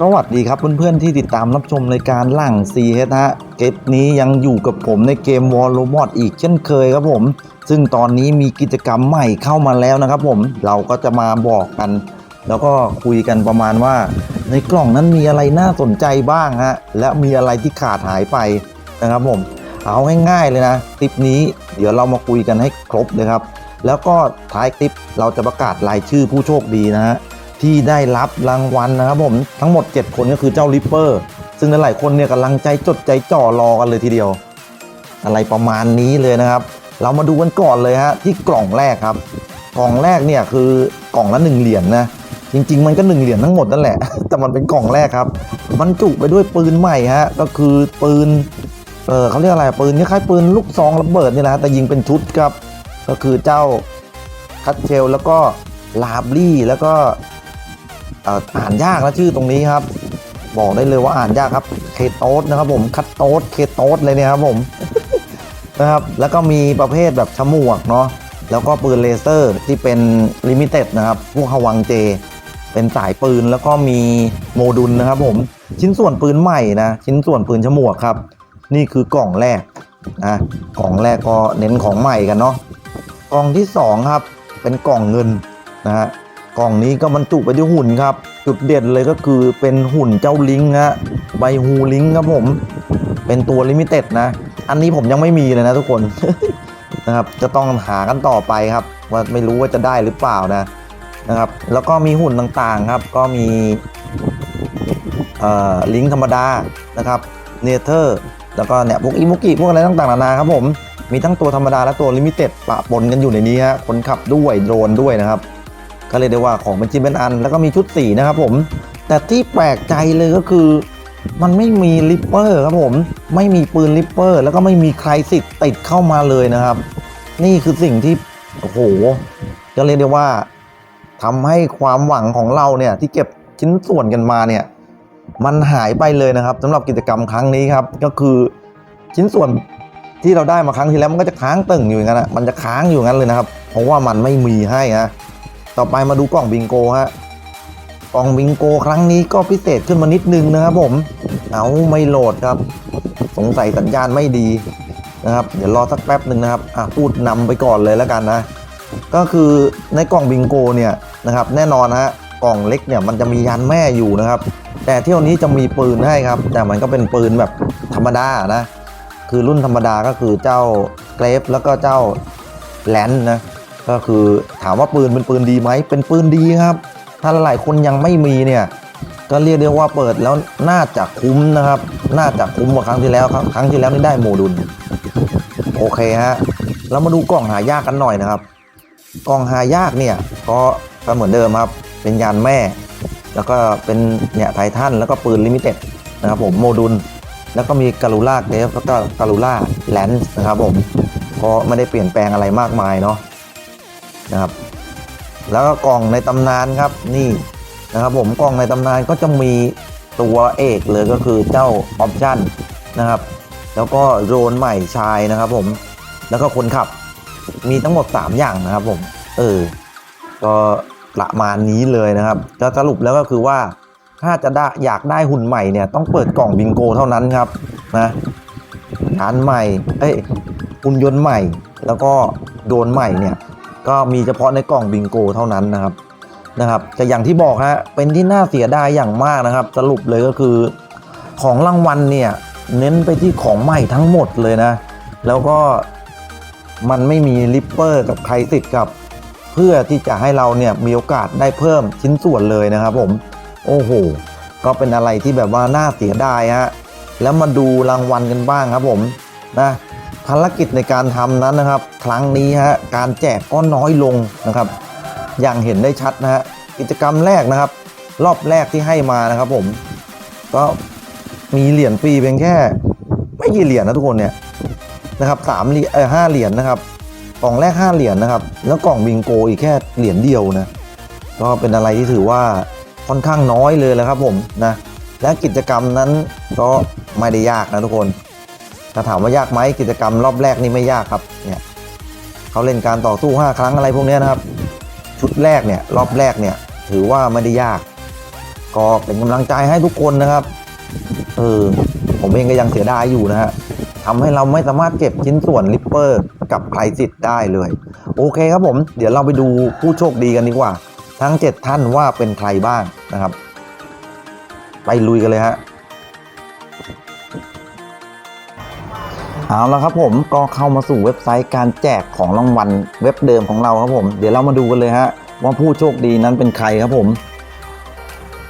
สวัสดีครับเพื่อนๆที่ติดตามรับชมรายการหลังซีเฮฮะเกมนี้ยังอยู่กับผมในเกมวอลโลมอดอีกเช่นเคยครับผม ซึ่งตอนนี้มีกิจกรรมใหม่เข้ามาแล้วนะครับผมเราก็จะมาบอกกัน แล้วก็คุยกันประมาณว่า ในกล่องนั้นมีอะไรน่าสนใจบ้างฮะและมีอะไรที่ขาดหายไปนะครับผม เอาง่ายๆเลยนะคลิปนี้เดี๋ยวเรามาคุยกันให้ครบเลยครับ แล้วก็ท้ายคลิปเราจะประกาศรายชื่อผู้โชคดีนะฮะ ที่ได้รับรางวัลนะครับผมทั้งหมด 7 คนก็คือเจ้าลิปเปอร์ ซึ่งหลายคนเนี่ยกำลังใจจดใจจ่อรอกันเลยทีเดียว อะไรประมาณนี้เลยนะครับ เรามาดูกันก่อนเลยฮะที่กล่องแรกครับ กล่องแรกเนี่ยคือกล่องละ1เหรียญนนะจริง ๆ มันก็1เหรียญทั้งหมดนั่นแหละ แต่มันเป็นกล่องแรกครับบรรจุไปด้วยปืนใหม่ฮะก็คือปืนเออเขาเรียกอะไรปืนคล้ายๆปืนลูกซองระเบิดนี่แหละฮะแต่ยิงเป็นชุดครับ ก็คือเจ้าคัตเชลแล้วก็ลาบลี่แล้วก็เอ่านยากนะชื่อตรงนี้ครับ บอกได้เลยว่าอ่านยากครับเคโตสนะครับผมคัตโตสเคโตสเลยเนี่ยครับผมนะครับแล้วก็มีประเภทแบบฉมวกเนาะแล้วก็ปืนเลเซอร์ที่เป็นลิมิเต็ดนะครับ พวกฮวังเจ เป็นสายปืนแล้วก็มีโมดูลนะครับผมชิ้นส่วนปืนใหม่นะ ชิ้นส่วนปืนฉมวกครับ นี่คือกล่องแรกนะกล่องแรกก็เน้นของใหม่กันเนาะกล่องที่สองครับ เป็นกล่องเงินนะฮะ กล่องนี้ก็บรรจุไปด้วยหุ่นครับ จุดเด่นเลยก็คือเป็นหุ่นเจ้าลิงฮะใบฮูลิงครับผม เป็นตัวลิมิเต็ดนะ อันนี้ผมยังไม่มีเลยนะทุกคนนะครับจะต้องหากันต่อไปครับ ว่าไม่รู้ว่าจะได้หรือเปล่านะนะครับ แล้วก็มีหุ่นต่างๆครับ ก็มีเอ่อลิงธรรมดานะครับเนเธอร์แล้วก็เนี่ยพวกอิมุกิพวกอะไรต่างๆนานาครับผมมีทั้งตัวธรรมดาและตัวลิมิเต็ดปะปนกันอยู่ในนี้ฮะคนขับด้วยโดรนด้วยนะครับ ก็เลยกได้ว่าของเป็นชิ้นเป็นอัน แล้วก็มีชุดสีนะครับผม แต่ที่แปลกใจเลยก็คือ มันไม่มีลิปเปอร์ครับผม ไม่มีปืนลิปเปอร์ แล้วก็ไม่มีใครสิทธิ์ติดเข้ามาเลยนะครับ นี่คือสิ่งที่โอ้โหจะเรียกได้ว่าทำให้ความหวังของเราเนี่ยที่เก็บชิ้นส่วนกันมาเนี่ย มันหายไปเลยนะครับสำหรับกิจกรรมครั้งนี้ครับก็คือชิ้นส่วนที่เราได้มาครั้งที่แล้วมันก็จะค้างตึงอยู่อย่างนั้นนะมันจะค้างอยู่งั้นเลยนะครับ เพราะว่ามันไม่มีให้ฮะ ต่อไปมาดูกล่องบิงโกฮะกล่องบิงโกครั้งนี้ก็พิเศษขึ้นมานิดนึงนะครับผมเอาไม่โหลดครับ สงสัยสัญญาณไม่ดีนะครับเดี๋ยวรอสักแป๊บหนึ่งนะครับอะพูดนำไปก่อนเลยแล้วกันนะ ก็คือในกล่องบิงโกเนี่ยนะครับแน่นอนฮะกล่องเล็กเนี่ยมันจะมียันแม่อยู่นะครับ แต่เที่ยวนี้จะมีปืนให้ครับ แต่มันก็เป็นปืนแบบธรรมดานะ คือรุ่นธรรมดาก็คือเจ้าเกรฟแล้วก็เจ้าแลนนะ ก็คือถามว่าปืนเป็นปืนดีไหมเป็นปืนดีครับ ถ้าหลายคนยังไม่มีเนี่ยก็เรียกได้ว่าเปิดแล้วน่าจะคุ้มนะครับ น่าจะคุ้มกว่าครั้งที่แล้วครับ ครั้งที่แล้วนี่ได้โมดูลโอเคฮะเรามาดูกล่องหายากกันหน่อยนะครับ กล่องหายากเนี่ยก็ก็เหมือนเดิมครับ เป็นยานแม่ แล้วก็เป็นเนี่ยไททันแล้วก็ปืนลิมิเต็ดนะครับผมโมดูลแล้วก็มีกาลูล่าเดฟแล้วก็กาลูล่าแลนส์นะครับผมก็ไม่ได้เปลี่ยนแปลงอะไรมากมายเนาะ นะครับ แล้วก็กล่องในตำนานครับนี่นะครับผมกล่องในตำนานก็จะมีตัวเอกเลยก็คือเจ้าออปชั่นนะครับ แล้วก็โรนใหม่ชายนะครับผมแล้วก็คนขับมีทั้งหมด 3 อย่างนะครับผมเออก็ประมาณนี้เลยนะครับจะสรุปแล้วก็คือว่าถ้าจะได้อยากได้หุ่นใหม่เนี่ยต้องเปิดกล่องบิงโกเท่านั้นครับนะฐานใหม่เอ้ยหุ่นยนต์ใหม่ แล้วก็โดรนใหม่เนี่ย ก็มีเฉพาะในกล่องบิงโกเท่านั้นนะครับนะครับ แต่อย่างที่บอกฮะเป็นที่น่าเสียดายอย่างมากนะครับ สรุปเลยก็คือของรางวัลเนี่ยเน้นไปที่ของใหม่ทั้งหมดเลยนะ แล้วก็มันไม่มีลิปเปอร์กับใครติดกับ เพื่อที่จะให้เราเนี่ยมีโอกาสได้เพิ่มชิ้นส่วนเลยนะครับผมโอ้โหก็เป็นอะไรที่แบบว่าน่าเสียดายฮะแล้วมาดูรางวัลกันบ้างครับผมนะ ภารกิจในการทำนั้นนะครับ ครั้งนี้ฮะการแจกก็น้อยลงนะครับ อย่างเห็นได้ชัดนะฮะกิจกรรมแรกนะครับ รอบแรกที่ให้มานะครับ ผม ก็มีเหรียญฟรีเพียงแค่ ไม่กี่เหรียญนะทุกคนเนี่ยนะครับสามเหรียญเออห้าเหรียญนะครับกล่องแรกห้าเหรียญนะครับ แล้วกล่องบิงโกอีกแค่เหรียญเดียวนะก็เป็นอะไรที่ถือว่าค่อนข้างน้อยเลยแหละครับผมนะและกิจกรรมนั้นก็ไม่ได้ยากนะทุกคน ถ้าถามว่ายากไหมกิจกรรมรอบแรกนี่ไม่ยากครับเนี่ยเขาเล่นการต่อสู้ 5 ครั้งอะไรพวกนี้นะครับ ชุดแรกเนี่ยรอบแรกเนี่ยถือว่าไม่ได้ยาก ก็เป็นกำลังใจให้ทุกคนนะครับเออผมเองก็ยังเสียดายอยู่นะฮะทำให้เราไม่สามารถเก็บชิ้นส่วนลิปเปอร์กับไคลซิตได้เลย โอเคครับผม เดี๋ยวเราไปดูผู้โชคดีกันดีกว่า ทั้ง 7 ท่านว่าเป็นใครบ้างนะครับ ไปลุยกันเลยฮะ เอาละครับผมก็เข้ามาสู่เว็บไซต์การแจกของรางวัลเว็บเดิมของเราครับผม เดี๋ยวเรามาดูกันเลยฮะว่าผู้โชคดีนั้นเป็นใครครับผม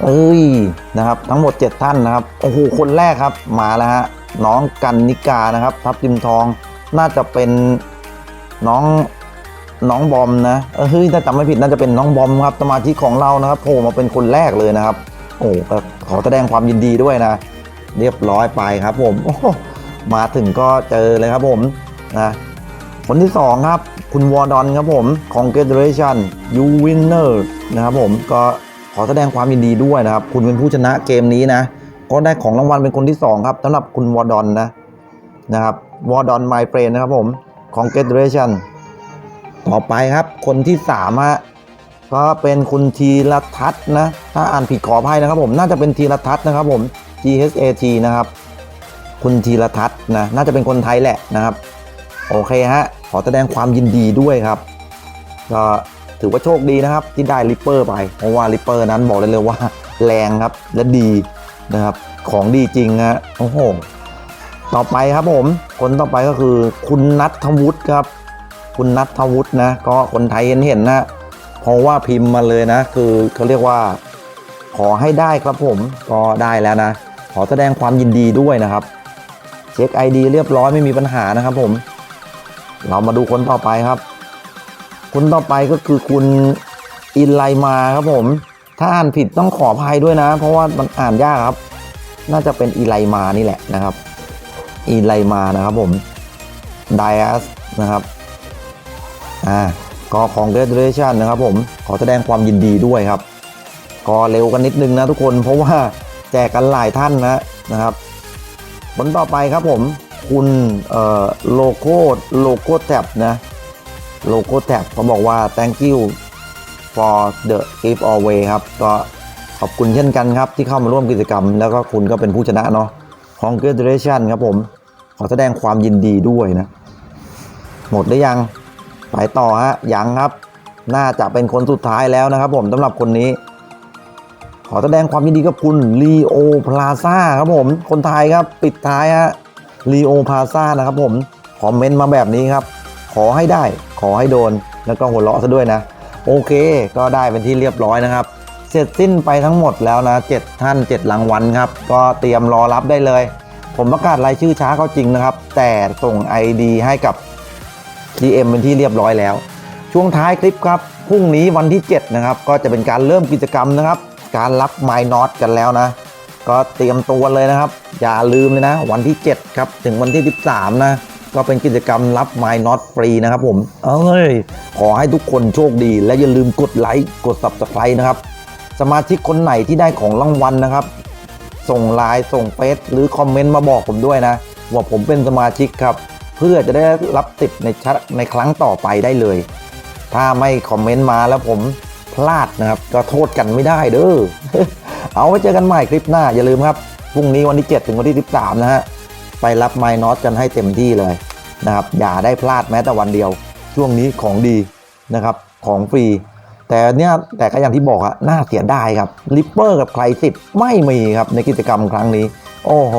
เอ้ยนะครับ ทั้งหมด 7 ท่านนะครับโอ้โหคนแรกครับมาแล้วฮะน้องกันนิกานะครับ ทับทิมทองน่าจะเป็นน้องน้องบอมนะเฮ้ยถ้าจำไม่ผิดน่าจะเป็นน้องบอมครับสมาชิกของเรานะครับโผล่มาเป็นคนแรกเลยนะครับ โอ้ก็ขอแสดงความยินดีด้วยนะ เรียบร้อยไปครับผมโอ้ มาถึงก็เจอเลยครับผมนะคนที่สองครับ คุณวอร์ดอนครับผม Congratulation you winner นะครับผมก็ขอแสดงความยินดีด้วยนะครับ คุณเป็นผู้ชนะเกมนี้นะ ก็ได้ของรางวัลเป็นคนที่สองครับสำหรับคุณวอร์ดอนนะนะครับวอร์ดอนไมเฟรนนะครับผม Congratulation ต่อไปครับคนที่สามฮะก็เป็นคุณทีรทัศน์นะ ถ้าอ่านผิดขออภัยนะครับผมน่าจะเป็นทีรทัศน์นะครับผม T H A T นะครับ คุณธีรทัศน์นะน่าจะเป็นคนไทยแหละนะครับ โอเคฮะขอแสดงความยินดีด้วยครับก็ถือว่าโชคดีนะครับ ที่ได้ริปเปอร์ไปเพราะว่าริปเปอร์นั้นบอกเลยเลยว่าแรงครับและดีนะครับของดีจริงฮะโอ้โหต่อไปครับผม คนต่อไปก็คือคุณนัทวุฒิครับ คุณนัทวุฒินะ ก็คนไทยเห็นเห็นนะเพราะว่าพิมพ์มาเลยนะ คือเขาเรียกว่า ขอให้ได้ครับผมก็ได้แล้วนะ ขอแสดงความยินดีด้วยนะครับ เช็ค ID เรียบร้อยไม่มีปัญหานะครับผม เรามาดูคนต่อไปครับ คนต่อไปก็คือคุณอินไลมาครับผม ถ้าอ่านผิดต้องขออภัยด้วยนะ เพราะว่ามันอ่านยากครับ น่าจะเป็นอีไลมานี่แหละนะครับอีไลมานะครับผมไดอัสนะครับ อ่า ก็ congratulation นะครับผม ขอแสดงความยินดีด้วยครับ ก็เร็วกันนิดนึงนะทุกคน เพราะว่าแจกกันหลายท่านนะนะครับ ผลต่อไปครับผมคุณโลโก้โลโก้แท็บนะโลโก้แท็บเขาบอกว่า thank you for the gift away ครับ ก็ขอบคุณเช่นกันครับ ที่เข้ามาร่วมกิจกรรม แล้วก็คุณก็เป็นผู้ชนะเนาะ congratulation ครับผม ขอแสดงความยินดีด้วยนะ หมดหรือยัง ไปต่อฮะ ยังครับ น่าจะเป็นคนสุดท้ายแล้วนะครับผมสำหรับคนนี้ ขอแสดงความยินดีกับคุณลีโอพลาซ่าครับผม คนไทยครับปิดท้ายฮะลีโอพลาซ่านะครับผมคอมเมนต์มาแบบนี้ครับ ขอให้ได้ขอให้โดนแล้วก็หัวเราะซะด้วยนะ โอเค ก็ได้เป็นที่เรียบร้อยนะครับ เสร็จสิ้นไปทั้งหมดแล้วนะ 7 ท่าน 7 รางวัลครับ ก็เตรียมรอรับได้เลย ผมประกาศรายชื่อช้าก็จริงนะครับ แต่ส่ง ID ให้กับ GM เป็นที่เรียบร้อยแล้ว ช่วงท้ายคลิปครับพรุ่งนี้วันที่ 7 นะครับ ก็จะเป็นการเริ่มกิจกรรมนะครับ การรับไมน็อตกันแล้วนะ ก็เตรียมตัวเลยนะครับ อย่าลืมเลยนะ วันที่ 7 ครับ ถึงวันที่ 13 นะ ก็เป็นกิจกรรมรับไมน็อตฟรีนะครับผม เอ้ย ขอให้ทุกคนโชคดี และอย่าลืมกดไลค์กด Subscribe นะครับ สมาชิกคนไหนที่ได้ของรางวัลนะครับ ส่งไลน์ส่งเฟซหรือคอมเมนต์มาบอกผมด้วยนะ ว่าผมเป็นสมาชิกครับ เพื่อจะได้รับติดในชัดในครั้งต่อไปได้เลย ถ้าไม่คอมเมนต์มาแล้วผม พลาดนะครับ ก็โทษกันไม่ได้เด้อเอาไว้เจอกันใหม่คลิปหน้าอย่าลืมครับพรุ่งนี้วันที่ 7 ถึงวันที่ 13 นะฮะไปรับไมล์น็อตกันให้เต็มที่เลยนะครับอย่าได้พลาดแม้แต่วันเดียว ช่วงนี้ของดีนะครับของฟรี แต่เนี่ยแต่ก็อย่างที่บอกอะน่าเสียดายครับลิปเปอร์กับใครสิบไม่มีครับในกิจกรรมครั้งนี้ โอ้โห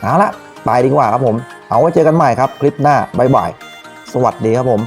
เอาละไปดีกว่าครับผม เอาไว้เจอกันใหม่ครับคลิปหน้าบ๊ายบายสวัสดีครับผม